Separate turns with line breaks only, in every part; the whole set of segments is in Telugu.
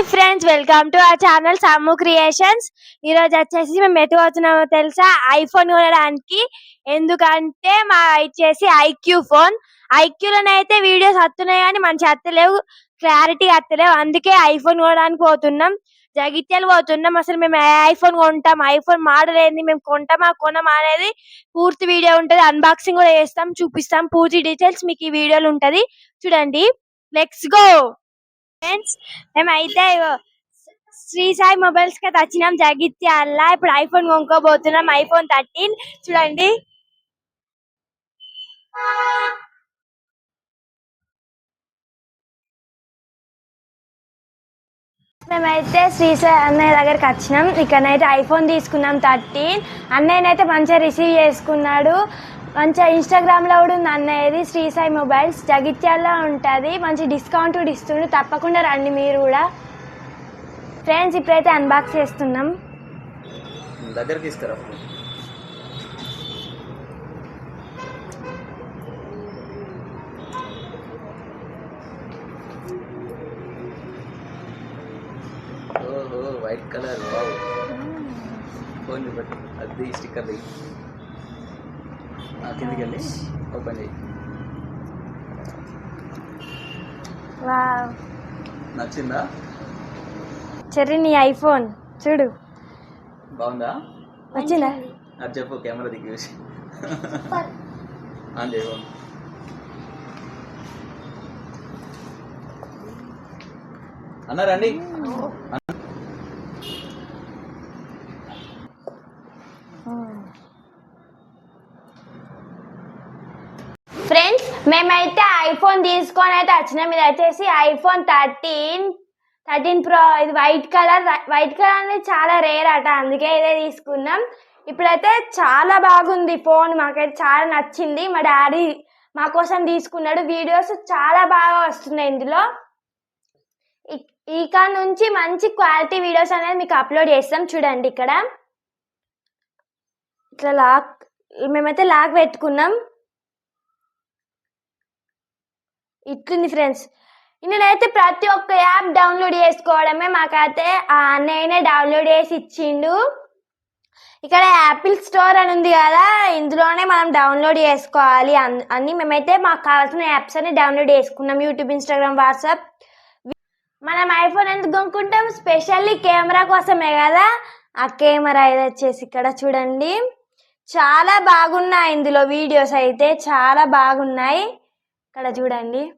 Hi friends welcome to our channel Samu creations. ఈ రోజు వచ్చేసి మేము ఎటు తెలుసా? ఐఫోన్ కొనడానికి. ఎందుకంటే మా వచ్చేసి ఐక్యూ ఫోన్. ఐక్యూలోనైతే వీడియోస్ వస్తున్నాయి కానీ మంచి వస్తలేవు క్లారిటీ అత్తలేవు. అందుకే ఐఫోన్ కొనడానికి పోతున్నాం. జగిత్యాలు పోతున్నాం. అసలు మేము ఐఫోన్ కొంటాం? ఐఫోన్ మోడల్ ఏంది? మేము కొంటామా కొనమా అనేది పూర్తి వీడియో ఉంటది. అన్బాక్సింగ్ కూడా చేస్తాం చూపిస్తాం. పూర్తి డీటెయిల్స్ మీకు ఈ వీడియోలు ఉంటది. చూడండి. లెట్స్ గో ఫ్రెండ్స్ మేమైతే శ్రీ సాయి మొబైల్స్కి వచ్చినాం జగిత్యాల ఇప్పుడు ఐఫోన్ కొనుక్కోబోతున్నాం ఐఫోన్ థర్టీన్ చూడండి. మేమైతే శ్రీసాయి అన్నయ్య దగ్గరికి వచ్చినాం. ఇక్కడనైతే ఐఫోన్ తీసుకున్నాం థర్టీన్ అన్నయ్యనైతే మంచిగా రిసీవ్ చేసుకున్నాడు. మంచిగా ఇన్స్టాగ్రామ్లో కూడా ఉంది అన్నయ్యది. శ్రీసాయి మొబైల్స్ జగిత్యాలలో ఉంటుంది. మంచి డిస్కౌంట్ కూడా ఇస్తుండు. తప్పకుండా రండి మీరు కూడా. ఫ్రెండ్స్ ఇప్పుడైతే అన్బాక్స్ చేస్తున్నాం.
దగ్గర తీసుకురా ఓహో వైట్ కలర్ వావ్ ఫోన్ చూపెట్టు అది స్టిక్కర్ కిందికి వెళ్ళి ఓపెన్ చేయి.
వావ్
నచ్చిందా?
చెర్రీ నీ ఐఫోన్ చూడు.
బాగుందా?
వచ్చిందా
అది చెప్పు కెమెరా దిగి చూసి. ఆన్ చేయవు అన్న.
ఫ్రెండ్స్ మేమైతే ఐఫోన్ తీసుకొని అయితే వచ్చినాం. ఇది వచ్చేసి ఐఫోన్ థర్టీన్ థర్టీన్ ప్రో ఇది వైట్ కలర్ వైట్ కలర్ అనేది చాలా రేర్ అట. అందుకే ఇదే తీసుకున్నాం. ఇప్పుడైతే చాలా బాగుంది ఫోన్ మాకైతే చాలా నచ్చింది. మా డాడీ మా కోసం తీసుకున్నాడు. వీడియోస్ చాలా బాగా వస్తున్నాయి ఇందులో. ఇ- ఇక నుంచి మంచి క్వాలిటీ వీడియోస్ అనేది మీకు అప్లోడ్ చేస్తాం. చూడండి ఇక్కడ. ఇట్లా లాక్ మేమైతే లాక్ పెట్టుకున్నాం. ఇట్లుంది ఫ్రెండ్స్. నేనైతే ప్రతి ఒక్క యాప్ డౌన్లోడ్ చేసుకోవడమే మాకైతే ఆ అన్నయ్యనే డౌన్లోడ్ చేసి ఇచ్చిండు. ఇక్కడ యాపిల్ స్టోర్ అని ఉంది కదా ఇందులోనే మనం డౌన్లోడ్ చేసుకోవాలి అన్- అన్ని మేమైతే మాకు కావాల్సిన యాప్స్ అన్ని డౌన్లోడ్ చేసుకున్నాం. YouTube Instagram WhatsApp. మనం ఐఫోన్ ఎందుకు కొనుక్కుంటాం? స్పెషల్లీ కెమెరా కోసమే కదా. ఆ కెమెరా ఇది వచ్చేసి ఇక్కడ చూడండి. చాలా బాగున్నాయి ఇందులో వీడియోస్ అయితే చాలా బాగున్నాయి. ఇక్కడ చూడండి.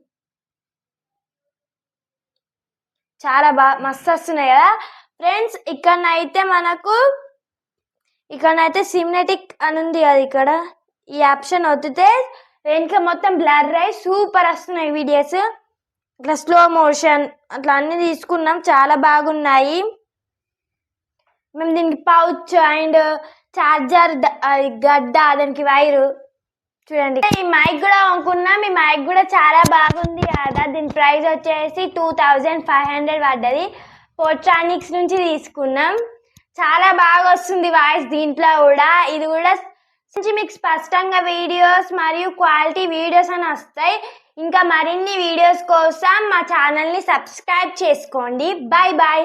చాలా బాగా మస్తు వస్తున్నాయి కదా. ఫ్రెండ్స్ ఇక్కడనైతే మనకు ఇక్కడనైతే సిమ్నెటిక్ అని ఉంది కదా ఇక్కడ. ఈ ఆప్షన్ వత్తితే వెనుక మొత్తం బ్లర్ అయి సూపర్ వస్తున్నాయి వీడియోస్. ఇట్లా స్లో మోషన్ అట్లా అన్ని తీసుకున్నాం. చాలా బాగున్నాయి. మేము దీనికి పౌచ్ అండ్ ఛార్జర్ గడ్డ దానికి వైరు చూడండి. ఈ మైక్ కూడా కొనుక్కున్నాం మీ మైక్ కూడా చాలా బాగుంది కదా దీని ప్రైస్ వచ్చేసి టూ థౌజండ్ ఫైవ్ హండ్రెడ్ పడ్డది. పోట్రానిక్స్ నుంచి తీసుకున్నాం. చాలా బాగా వస్తుంది వాయిస్ దీంట్లో కూడా. ఇది కూడా నుంచి మీకు స్పష్టంగా వీడియోస్ మరియు క్వాలిటీ వీడియోస్ అని వస్తాయి. ఇంకా మరిన్ని వీడియోస్ కోసం మా ఛానల్ని సబ్స్క్రైబ్ చేసుకోండి. Bye bye